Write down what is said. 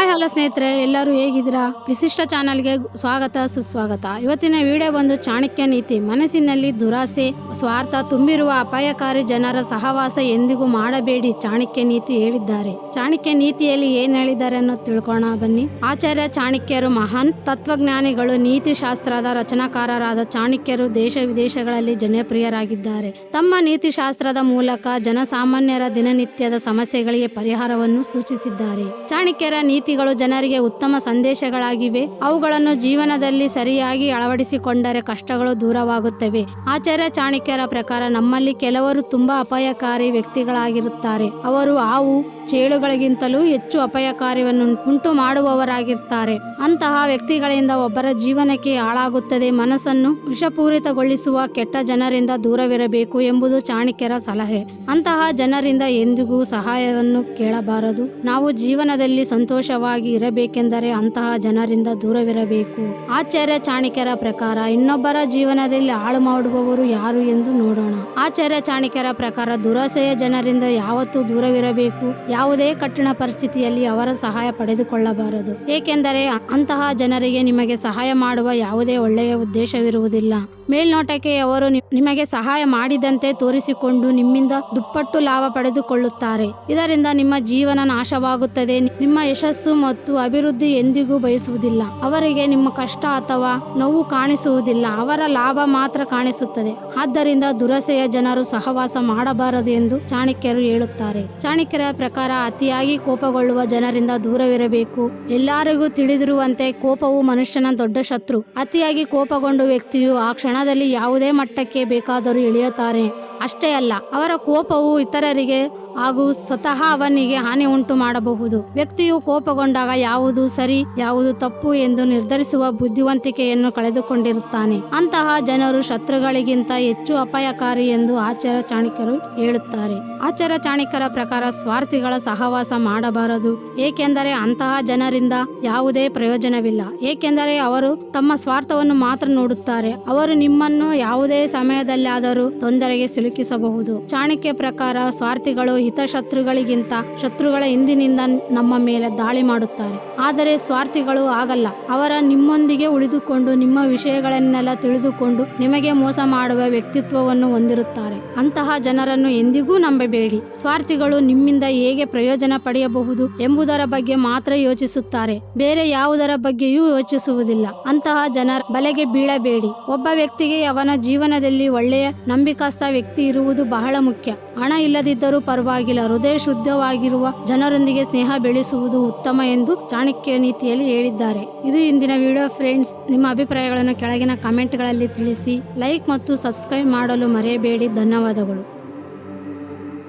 Hi, hello ಸ್ನೇಹಿತರೆ, ಎಲ್ಲರೂ ಹೇಗಿದ್ದೀರಾ? ವಿಶಿಷ್ಟ ಚಾನಲ್ಗೆ ಸ್ವಾಗತ, ಸುಸ್ವಾಗತ. ಇವತ್ತಿನ ವಿಡಿಯೋ ಬಂದು ಚಾಣಕ್ಯ ನೀತಿ. ಮನಸ್ಸಿನಲ್ಲಿ ದುರಾಸೆ, ಸ್ವಾರ್ಥ ತುಂಬಿರುವ ಅಪಾಯಕಾರಿ ಜನರ ಸಹವಾಸ ಎಂದಿಗೂ ಮಾಡಬೇಡಿ, ಚಾಣಕ್ಯ ನೀತಿ ಹೇಳಿದ್ದಾರೆ. ಚಾಣಕ್ಯ ನೀತಿಯಲ್ಲಿ ಏನ್ ಹೇಳಿದ್ದಾರೆ ಅನ್ನೋದು ತಿಳ್ಕೋಣ ಬನ್ನಿ. ಆಚಾರ್ಯ ಚಾಣಕ್ಯರು ಮಹಾನ್ ತತ್ವಜ್ಞಾನಿಗಳು ನೀತಿ ಶಾಸ್ತ್ರದ ರಚನಾಕಾರರಾದ ಚಾಣಕ್ಯರು ದೇಶ ವಿದೇಶಗಳಲ್ಲಿ ಜನಪ್ರಿಯರಾಗಿದ್ದಾರೆ. ತಮ್ಮ ನೀತಿ ಶಾಸ್ತ್ರದ ಮೂಲಕ ಜನಸಾಮಾನ್ಯರ ದಿನನಿತ್ಯದ ಸಮಸ್ಯೆಗಳಿಗೆ ಪರಿಹಾರವನ್ನು ಸೂಚಿಸಿದ್ದಾರೆ. ಚಾಣಕ್ಯರ ನೀತಿಗಳು ಜನರಿಗೆ ಉತ್ತಮ ಸಂದೇಶಗಳಾಗಿವೆ. ಅವುಗಳನ್ನು ಜೀವನದಲ್ಲಿ ಸರಿಯಾಗಿ ಅಳವಡಿಸಿಕೊಂಡರೆ ಕಷ್ಟಗಳು ದೂರವಾಗುತ್ತವೆ. ಆಚಾರ್ಯ ಚಾಣಕ್ಯರ ಪ್ರಕಾರ ನಮ್ಮಲ್ಲಿ ಕೆಲವರು ತುಂಬಾ ಅಪಾಯಕಾರಿ ವ್ಯಕ್ತಿಗಳಾಗಿರುತ್ತಾರೆ. ಅವರು ಹಾವು, ಚೇಳುಗಳಿಗಿಂತಲೂ ಹೆಚ್ಚು ಅಪಾಯಕಾರಿಯನ್ನು ಉಂಟು ಮಾಡುವವರಾಗಿರ್ತಾರೆ. ಅಂತಹ ವ್ಯಕ್ತಿಗಳಿಂದ ಒಬ್ಬರ ಜೀವನಕ್ಕೆ ಹಾಳಾಗುತ್ತದೆ. ಮನಸ್ಸನ್ನು ವಿಷಪೂರಿತಗೊಳಿಸುವ ಕೆಟ್ಟ ಜನರಿಂದ ದೂರವಿರಬೇಕು ಎಂಬುದು ಚಾಣಕ್ಯರ ಸಲಹೆ. ಅಂತಹ ಜನರಿಂದ ಎಂದಿಗೂ ಸಹಾಯವನ್ನು ಕೇಳಬಾರದು. ನಾವು ಜೀವನದಲ್ಲಿ ಸಂತೋಷವಾಗಿ ಇರಬೇಕೆಂದರೆ ಅಂತಹ ಜನರಿಂದ ದೂರವಿರಬೇಕು. ಆಚಾರ್ಯ ಚಾಣಕ್ಯರ ಪ್ರಕಾರ ಇನ್ನೊಬ್ಬರ ಜೀವನದಲ್ಲಿ ಹಾಳು ಮಾಡುವವರು ಯಾರು ಎಂದು ನೋಡೋಣ. ಆಚಾರ್ಯ ಚಾಣಕ್ಯರ ಪ್ರಕಾರ ದುರಾಸೆಯ ಜನರಿಂದ ಯಾವತ್ತೂ ದೂರವಿರಬೇಕು. ಯಾವುದೇ ಕಠಿಣ ಪರಿಸ್ಥಿತಿಯಲ್ಲಿ ಅವರ ಸಹಾಯ ಪಡೆದುಕೊಳ್ಳಬಾರದು. ಏಕೆಂದರೆ ಅಂತಹ ಜನರಿಗೆ ನಿಮಗೆ ಸಹಾಯ ಮಾಡುವ ಯಾವುದೇ ಒಳ್ಳೆಯ ಉದ್ದೇಶವಿರುವುದಿಲ್ಲ. ಮೇಲ್ನೋಟಕ್ಕೆ ಅವರು ನಿಮಗೆ ಸಹಾಯ ಮಾಡಿದಂತೆ ತೋರಿಸಿಕೊಂಡು ನಿಮ್ಮಿಂದ ದುಪ್ಪಟ್ಟು ಲಾಭ ಪಡೆದುಕೊಳ್ಳುತ್ತಾರೆ. ಇದರಿಂದ ನಿಮ್ಮ ಜೀವನ ನಾಶವಾಗುತ್ತದೆ. ನಿಮ್ಮ ಯಶಸ್ಸು ಮತ್ತು ಅಭಿವೃದ್ಧಿ ಎಂದಿಗೂ ಬಯಸುವುದಿಲ್ಲ. ಅವರಿಗೆ ನಿಮ್ಮ ಕಷ್ಟ ಅಥವಾ ನೋವು ಕಾಣಿಸುವುದಿಲ್ಲ. ಅವರ ಲಾಭ ಮಾತ್ರ ಕಾಣಿಸುತ್ತದೆ. ಆದ್ದರಿಂದ ದುರಸೆಯ ಜನರು ಸಹವಾಸ ಮಾಡಬಾರದು ಎಂದು ಚಾಣಕ್ಯರು ಹೇಳುತ್ತಾರೆ. ಚಾಣಕ್ಯರ ಪ್ರಕಾರ ಅತಿಯಾಗಿ ಕೋಪಗೊಳ್ಳುವ ಜನರಿಂದ ದೂರವಿರಬೇಕು. ಎಲ್ಲರಿಗೂ ತಿಳಿದಿರುವಂತೆ ಕೋಪವು ಮನುಷ್ಯನ ದೊಡ್ಡ ಶತ್ರು. ಅತಿಯಾಗಿ ಕೋಪಗೊಂಡ ವ್ಯಕ್ತಿಯು ಆ ಕ್ಷಣದಲ್ಲಿ ಯಾವುದೇ ಮಟ್ಟಕ್ಕೆ ಬೇಕಾದರೂ ಇಳಿಯುತ್ತಾರೆ. ಅಷ್ಟೇ ಅಲ್ಲ, ಅವರ ಕೋಪವು ಇತರರಿಗೆ ಹಾಗೂ ಸ್ವತಃ ಅವನಿಗೆ ಹಾನಿ ಉಂಟು ಮಾಡಬಹುದು. ವ್ಯಕ್ತಿಯು ಕೋಪಗೊಂಡಾಗ ಯಾವುದು ಸರಿ, ಯಾವುದು ತಪ್ಪು ಎಂದು ನಿರ್ಧರಿಸುವ ಬುದ್ಧಿವಂತಿಕೆಯನ್ನು ಕಳೆದುಕೊಂಡಿರುತ್ತಾನೆ. ಅಂತಹ ಜನರು ಶತ್ರುಗಳಿಗಿಂತ ಹೆಚ್ಚು ಅಪಾಯಕಾರಿ ಎಂದು ಆಚಾರ ಚಾಣಕ್ಯರು ಹೇಳುತ್ತಾರೆ. ಆಚಾರ ಚಾಣಕ್ಯರ ಪ್ರಕಾರ ಸ್ವಾರ್ಥಿಗಳ ಸಹವಾಸ ಮಾಡಬಾರದು. ಏಕೆಂದರೆ ಅಂತಹ ಜನರಿಂದ ಯಾವುದೇ ಪ್ರಯೋಜನವಿಲ್ಲ. ಏಕೆಂದರೆ ಅವರು ತಮ್ಮ ಸ್ವಾರ್ಥವನ್ನು ಮಾತ್ರ ನೋಡುತ್ತಾರೆ. ಅವರು ನಿಮ್ಮನ್ನು ಯಾವುದೇ ಸಮಯದಲ್ಲಾದರೂ ತೊಂದರೆಗೆ ಸಿಲುಕಿಸಬಹುದು. ಚಾಣಕ್ಯ ಪ್ರಕಾರ ಸ್ವಾರ್ಥಿಗಳು ಹಿತಶತ್ರುಗಳಿಗಿಂತ ಶತ್ರುಗಳ ಹಿಂದಿನಿಂದ ನಮ್ಮ ಮೇಲೆ ದಾಳಿ ಮಾಡುತ್ತಾರೆ. ಆದರೆ ಸ್ವಾರ್ಥಿಗಳು ಆಗಲ್ಲ. ಅವರ ನಿಮ್ಮೊಂದಿಗೆ ಉಳಿದುಕೊಂಡು ನಿಮ್ಮ ವಿಷಯಗಳನ್ನೆಲ್ಲ ತಿಳಿದುಕೊಂಡು ನಿಮಗೆ ಮೋಸ ಮಾಡುವ ವ್ಯಕ್ತಿತ್ವವನ್ನು ಹೊಂದಿರುತ್ತಾರೆ. ಅಂತಹ ಜನರನ್ನು ಎಂದಿಗೂ ನಂಬಬೇಡಿ. ಸ್ವಾರ್ಥಿಗಳು ನಿಮ್ಮಿಂದ ಹೇಗೆ ಪ್ರಯೋಜನ ಪಡೆಯಬಹುದು ಎಂಬುದರ ಬಗ್ಗೆ ಮಾತ್ರ ಯೋಚಿಸುತ್ತಾರೆ. ಬೇರೆ ಯಾವುದರ ಬಗ್ಗೆಯೂ ಯೋಚಿಸುವುದಿಲ್ಲ. ಅಂತಹ ಜನರ ಬಲೆಗೆ ಬೀಳಬೇಡಿ. ಒಬ್ಬ ವ್ಯಕ್ತಿಗೆ ಅವನ ಜೀವನದಲ್ಲಿ ಒಳ್ಳೆಯ ನಂಬಿಕಾಸ್ತ ವ್ಯಕ್ತಿ ಇರುವುದು ಬಹಳ ಮುಖ್ಯ. ಹಣ ಇಲ್ಲದಿದ್ದರೂ ಪರವಾಗಿಲ್ಲ ಹೃದಯ ಶುದ್ಧವಾಗಿರುವ ಜನರೊಂದಿಗೆ ಸ್ನೇಹ ಬೆಳೆಸುವುದು ಉತ್ತಮ ಎಂದು ಚಾಣಕ್ಯ ನೀತಿಯಲ್ಲಿ ಹೇಳಿದ್ದಾರೆ. ಇದು ಇಂದಿನ ವಿಡಿಯೋ ಫ್ರೆಂಡ್ಸ್. ನಿಮ್ಮ ಅಭಿಪ್ರಾಯಗಳನ್ನು ಕೆಳಗಿನ ಕಮೆಂಟ್ಗಳಲ್ಲಿ ತಿಳಿಸಿ, ಲೈಕ್ ಮತ್ತು ಸಬ್ಸ್ಕ್ರೈಬ್ ಮಾಡಲು ಮರೆಯಬೇಡಿ. ಧನ್ಯವಾದಗಳು.